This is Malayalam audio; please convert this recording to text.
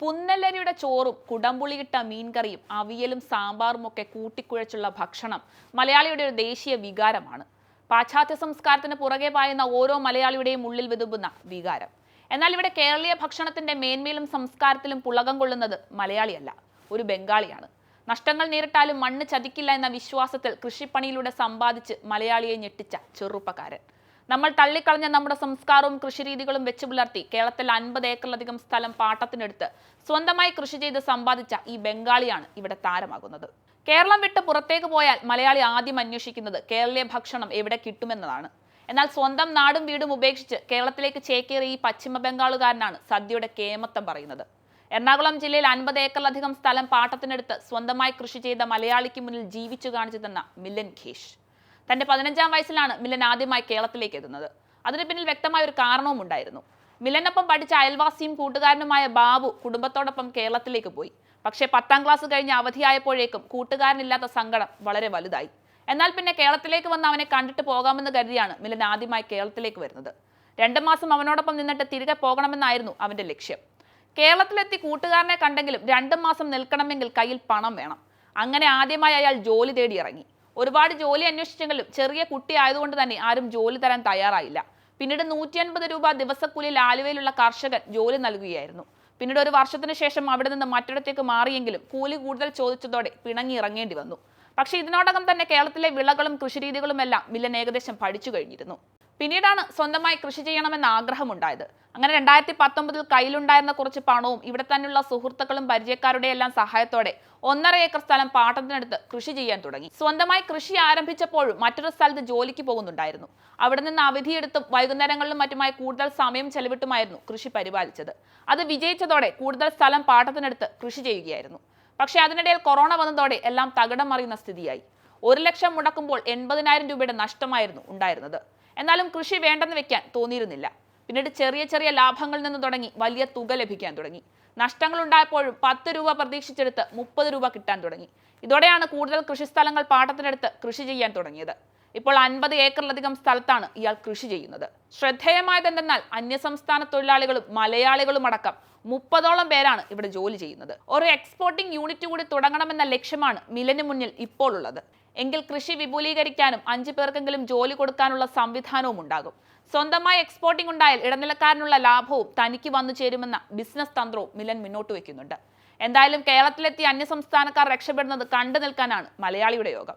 പുന്നല്ലരിയുടെ ചോറും കുടംപുളിയിട്ട മീൻകറിയും അവിയലും സാമ്പാറും ഒക്കെ കൂട്ടിക്കുഴച്ചുള്ള ഭക്ഷണം മലയാളിയുടെ ഒരു ദേശീയ വികാരമാണ്. പാശ്ചാത്യ സംസ്കാരത്തിന് പുറകെ പായുന്ന ഓരോ മലയാളിയുടെയും ഉള്ളിൽ വിതുമ്പുന്ന വികാരം. എന്നാൽ ഇവിടെ കേരളീയ ഭക്ഷണത്തിന്റെ മേന്മയിലും സംസ്കാരത്തിലും പുളകം കൊള്ളുന്നത് മലയാളിയല്ല ഒരു ബംഗാളിയാണ്. നഷ്ടങ്ങൾ നേരിട്ടാലും മണ്ണ് ചതിക്കില്ല എന്ന വിശ്വാസത്തിൽ കൃഷിപ്പണിയിലൂടെ സമ്പാദിച്ച് മലയാളിയെ ഞെട്ടിച്ച ചെറുപ്പക്കാരൻ. നമ്മൾ തള്ളിക്കളഞ്ഞ നമ്മുടെ സംസ്കാരവും കൃഷിരീതികളും വെച്ച് പുലർത്തി കേരളത്തിൽ അൻപത് ഏക്കറിലധികം സ്ഥലം പാട്ടത്തിനെടുത്ത് സ്വന്തമായി കൃഷി ചെയ്ത് സമ്പാദിച്ച ഈ ബംഗാളിയാണ് ഇവിടെ താരമാകുന്നത്. കേരളം വിട്ട് പുറത്തേക്ക് പോയാൽ മലയാളി ആദ്യം അന്വേഷിക്കുന്നത് കേരളീയ ഭക്ഷണം എവിടെ കിട്ടുമെന്നതാണ്. എന്നാൽ സ്വന്തം നാടും വീടും ഉപേക്ഷിച്ച് കേരളത്തിലേക്ക് ചേക്കേറിയ ഈ പശ്ചിമ ബംഗാളുകാരനാണ് സദ്യയുടെ കേമത്തം പറയുന്നത്. എറണാകുളം ജില്ലയിൽ അൻപത് ഏക്കറിലധികം സ്ഥലം പാട്ടത്തിനെടുത്ത് സ്വന്തമായി കൃഷി ചെയ്ത മലയാളിക്ക് മുന്നിൽ ജീവിച്ചു കാണിച്ചു തന്ന മില്ലൻ ഖേഷ്. തന്റെ പതിനഞ്ചാം വയസ്സിലാണ് മിലൻ ആദ്യമായി കേരളത്തിലേക്ക് എത്തുന്നത്. അതിന് പിന്നിൽ വ്യക്തമായ ഒരു കാരണവും ഉണ്ടായിരുന്നു. മിലനൊപ്പം പഠിച്ച അയൽവാസിയും കൂട്ടുകാരനുമായ ബാബു കുടുംബത്തോടൊപ്പം കേരളത്തിലേക്ക് പോയി. പക്ഷേ പത്താം ക്ലാസ് കഴിഞ്ഞ് അവധിയായപ്പോഴേക്കും കൂട്ടുകാരനില്ലാത്ത സങ്കടം വളരെ വലുതായി. എന്നാൽ പിന്നെ കേരളത്തിലേക്ക് വന്ന് അവനെ കണ്ടിട്ട് പോകാമെന്ന് കരുതിയാണ് മിലൻ ആദ്യമായി കേരളത്തിലേക്ക് വരുന്നത്. രണ്ടു മാസം അവനോടൊപ്പം നിന്നിട്ട് തിരികെ പോകണമെന്നായിരുന്നു അവന്റെ ലക്ഷ്യം. കേരളത്തിലെത്തി കൂട്ടുകാരനെ കണ്ടെങ്കിലും രണ്ടു മാസം നിൽക്കണമെങ്കിൽ കയ്യിൽ പണം വേണം. അങ്ങനെ ആദ്യമായി അയാൾ ജോലി തേടി ഇറങ്ങി. ഒരുപാട് ജോലി അന്വേഷിച്ചെങ്കിലും ചെറിയ കുട്ടി ആയതുകൊണ്ട് തന്നെ ആരും ജോലി തരാൻ തയ്യാറായില്ല. പിന്നീട് നൂറ്റി അൻപത് രൂപ ദിവസക്കൂലി ആലുവയിലുള്ള കർഷകൻ ജോലി നൽകുകയായിരുന്നു. പിന്നീട് ഒരു വർഷത്തിന് ശേഷം അവിടെ നിന്ന് മറ്റിടത്തേക്ക് മാറിയെങ്കിലും കൂലി കൂടുതൽ ചോദിച്ചതോടെ പിണങ്ങി ഇറങ്ങേണ്ടി വന്നു. പക്ഷേ ഇതിനോടകം തന്നെ കേരളത്തിലെ വിളകളും കൃഷിരീതികളും എല്ലാം മില്ലൻ ഏകദേശം പഠിച്ചു കഴിഞ്ഞിരുന്നു. പിന്നീടാണ് സ്വന്തമായി കൃഷി ചെയ്യണമെന്ന ആഗ്രഹമുണ്ടായത്. അങ്ങനെ രണ്ടായിരത്തി പത്തൊമ്പതിൽ കയ്യിലുണ്ടായിരുന്ന കുറച്ച് പണവും ഇവിടെ തന്നെയുള്ള സുഹൃത്തുക്കളും പരിചയക്കാരുടെ എല്ലാം സഹായത്തോടെ ഒന്നര ഏക്കർ സ്ഥലം പാട്ടത്തിനടുത്ത് കൃഷി ചെയ്യാൻ തുടങ്ങി. സ്വന്തമായി കൃഷി ആരംഭിച്ചപ്പോഴും മറ്റൊരു സ്ഥലത്ത് ജോലിക്ക് പോകുന്നുണ്ടായിരുന്നു. അവിടെ നിന്ന് അവധിയെടുത്തും വൈകുന്നേരങ്ങളിലും മറ്റുമായി കൂടുതൽ സമയം ചെലവിട്ടുമായിരുന്നു കൃഷി പരിപാലിച്ചത്. അത് വിജയിച്ചതോടെ കൂടുതൽ സ്ഥലം പാട്ടത്തിനടുത്ത് കൃഷി ചെയ്യുകയായിരുന്നു. പക്ഷേ അതിനിടയിൽ കൊറോണ വന്നതോടെ എല്ലാം തകിടം മറിയുന്ന സ്ഥിതിയായി. ഒരു ലക്ഷം മുടക്കുമ്പോൾ എൺപതിനായിരം രൂപയുടെ നഷ്ടമായിരുന്നു ഉണ്ടായിരുന്നത്. എന്നാലും കൃഷി വേണ്ടെന്ന് വെക്കാൻ തോന്നിയിരുന്നില്ല. പിന്നീട് ചെറിയ ചെറിയ ലാഭങ്ങളിൽ നിന്ന് തുടങ്ങി വലിയ തുക ലഭിക്കാൻ തുടങ്ങി. നഷ്ടങ്ങൾ ഉണ്ടായപ്പോഴും പത്ത് രൂപ പ്രതീക്ഷിച്ചെടുത്ത് മുപ്പത് രൂപ കിട്ടാൻ തുടങ്ങി. ഇതോടെയാണ് കൂടുതൽ കൃഷിസ്ഥലങ്ങൾ പാട്ടത്തിനെടുത്ത് കൃഷി ചെയ്യാൻ തുടങ്ങിയത്. ഇപ്പോൾ അൻപത് ഏക്കറിലധികം സ്ഥലത്താണ് ഇയാൾ കൃഷി ചെയ്യുന്നത്. ശ്രദ്ധേയമായത് എന്തെന്നാൽ അന്യസംസ്ഥാന തൊഴിലാളികളും മലയാളികളും അടക്കം മുപ്പതോളം പേരാണ് ഇവിടെ ജോലി ചെയ്യുന്നത്. ഒരു എക്സ്പോർട്ടിംഗ് യൂണിറ്റ് കൂടി തുടങ്ങണമെന്ന ലക്ഷ്യമാണ് മിലന് മുന്നിൽ ഇപ്പോൾ ഉള്ളത് എങ്കിൽ കൃഷി വിപുലീകരിക്കാനും അഞ്ചു പേർക്കെങ്കിലും ജോലി കൊടുക്കാനുള്ള സംവിധാനവും ഉണ്ടാകും. സ്വന്തമായി എക്സ്പോർട്ടിംഗ് ഉണ്ടായാൽ ഇടനിലക്കാരനുള്ള ലാഭവും തനിക്ക് വന്നു ചേരുമെന്ന ബിസിനസ് തന്ത്രവും മിലൻ മുന്നോട്ട് വയ്ക്കുന്നുണ്ട്. എന്തായാലും കേരളത്തിലെത്തിയ അന്യസംസ്ഥാനക്കാർ രക്ഷപ്പെടുന്നത് കണ്ടു നിൽക്കാനാണ് മലയാളിയുടെ യോഗം.